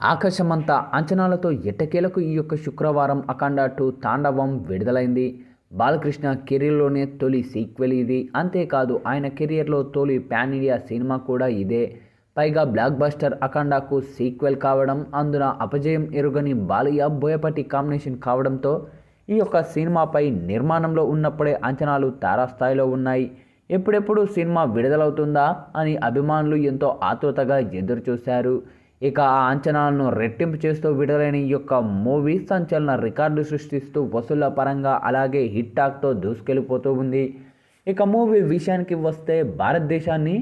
ఆకాశమంతా అంచనాలతో ఎట్టకేలకు ఈ యొక్క శుక్రవారం అఖండ టూ తాండవం విడుదలైంది? బాలకృష్ణ కెరీర్లోనే తొలి సీక్వెల్ ఇది. అంతేకాదు ఆయన కెరియర్లో తొలి పాన్ ఇండియా సినిమా కూడా ఇదే. పైగా బ్లాక్ బస్టర్ అఖండాకు సీక్వెల్ కావడం అందున అపజయం ఎరుగని బాలయ్య బోయపాటి కాంబినేషన్ కావడంతో ఈ యొక్క సినిమాపై నిర్మాణంలో ఉన్నప్పుడే అంచనాలు తారాస్థాయిలో ఉన్నాయి. ఎప్పుడెప్పుడు సినిమా విడుదలవుతుందా అని అభిమానులు ఎంతో ఆతృతగా ఎదురుచూశారు. ఇక ఆ అంచనాలను రెట్టింపు చేస్తూ విడుదలైన ఈ యొక్క మూవీ సంచలన రికార్డు సృష్టిస్తూ వసూళ్ళ పరంగా అలాగే హిట్ టాక్తో దూసుకెళ్ళిపోతూ ఉంది. ఇక మూవీ విషయానికి వస్తే భారతదేశాన్ని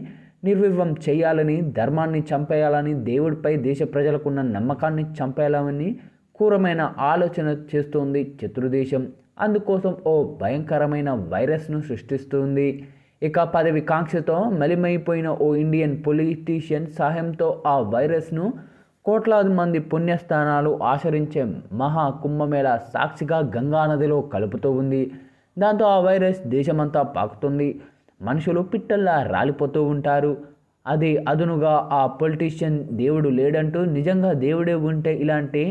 నిర్వివం చేయాలని ధర్మాన్ని చంపేయాలని దేవుడిపై దేశ ప్రజలకున్న నమ్మకాన్ని చంపేయాలని క్రూరమైన ఆలోచన చేస్తుంది శత్రుదేశం అందుకోసం ఓ భయంకరమైన వైరస్ను సృష్టిస్తుంది ఇక పదవి కాంక్షతో మలిమైపోయిన ఓ ఇండియన్ పొలిటీషియన్ సహాయంతో ఆ వైరస్ను కోట్లాది మంది పుణ్యస్థానాలు ఆచరించే మహా కుంభమేళ సాక్షిగా గంగానదిలో కలుపుతూ ఉంది. దాంతో ఆ వైరస్ దేశమంతా పాకుతుంది. మనుషులు పిట్టల్లా రాలిపోతూ ఉంటారు. అది అదునుగా ఆ పొలిటీషియన్ దేవుడు లేడంటూ నిజంగా దేవుడే ఉంటే ఇలాంటి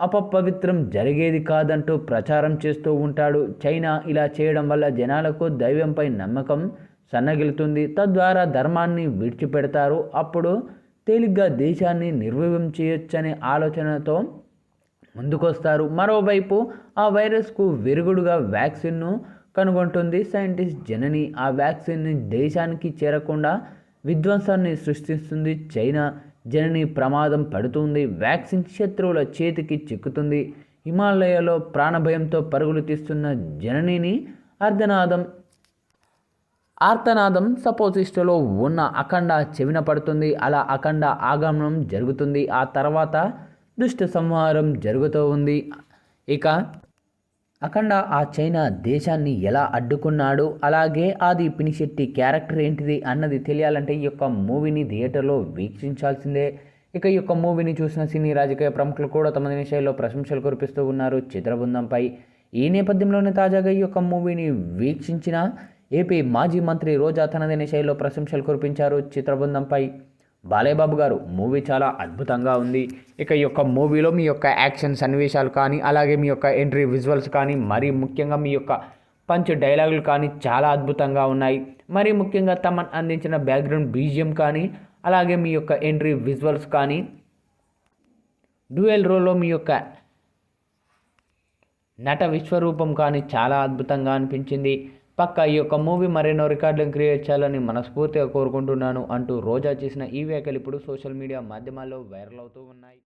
అపపవిత్రం జరిగేది కాదంటూ ప్రచారం చేస్తూ ఉంటాడు. చైనా ఇలా చేయడం వల్ల జనాలకు దైవంపై నమ్మకం సన్నగిలుతుంది. తద్వారా ధర్మాన్ని విడిచిపెడతారు. అప్పుడు తేలిగ్గా దేశాన్ని నిర్వీవం చేయొచ్చనే ఆలోచనతో ముందుకొస్తారు. మరోవైపు ఆ వైరస్కు విరుగుడుగా వ్యాక్సిన్ను కనుగొంటుంది సైంటిస్ట్ జనని. ఆ వ్యాక్సిన్ని దేశానికి చేరకుండా విధ్వంసాన్ని సృష్టిస్తుంది చైనా. జనని ప్రమాదం పడుతుంది వ్యాక్సిన్ శత్రువుల చేతికి చిక్కుతుంది. హిమాలయాలో ప్రాణభయంతో పరుగులు తీస్తున్న జననిని అర్ధనాదం ఆర్తనాదం సపోజిస్టులో ఉన్న అఖండ చెవిన పడుతుంది. అలా అఖండ ఆగమనం జరుగుతుంది. ఆ తర్వాత దుష్ట సంహారం జరుగుతూ ఉంది. ఇక అఖండ ఆ చైనా దేశాన్ని ఎలా అడ్డుకున్నాడు అలాగే ఆది పినిశెట్టి క్యారెక్టర్ ఏంటిది అన్నది తెలియాలంటే ఈ యొక్క మూవీని థియేటర్లో వీక్షించాల్సిందే. ఇక ఈ యొక్క మూవీని చూసిన సినీ రాజకీయ ప్రముఖులు కూడా తమ నిషయంలో ప్రశంసలు కురిపిస్తూ ఉన్నారు చిత్రబృందంపై. ఈ నేపథ్యంలోనే తాజాగా ఈ యొక్క మూవీని వీక్షించిన ఏపీ మాజీ మంత్రి రోజా తనదైన శైలిలో ప్రశంసలు కురిపించారు చిత్రబృందంపై. బాలయ్యబాబు గారు మూవీ చాలా అద్భుతంగా ఉంది. ఇక ఈ యొక్క మూవీలో మీ యొక్క యాక్షన్ సన్నివేశాలు కానీ అలాగే మీ యొక్క ఎంట్రీ విజువల్స్ కానీ మరీ ముఖ్యంగా మీ యొక్క పంచ్ డైలాగులు కానీ చాలా అద్భుతంగా ఉన్నాయి. మరీ ముఖ్యంగా తమన్ అందించిన బ్యాక్గ్రౌండ్ బీజియం కానీ అలాగే మీ యొక్క ఎంట్రీ విజువల్స్ కానీ డ్యూయల్ రోల్లో మీ యొక్క నట విశ్వరూపం కానీ చాలా అద్భుతంగా అనిపించింది. పక్క ఈ యొక్క మూవీ మరెన్నో రికార్డులను క్రియేట్ చేయాలని మనస్ఫూర్తిగా కోరుకుంటున్నాను అంటూ రోజా చేసిన ఈ వ్యాఖ్యలు ఇప్పుడు సోషల్ మీడియా మాధ్యమాల్లో వైరల్ అవుతూ ఉన్నాయి.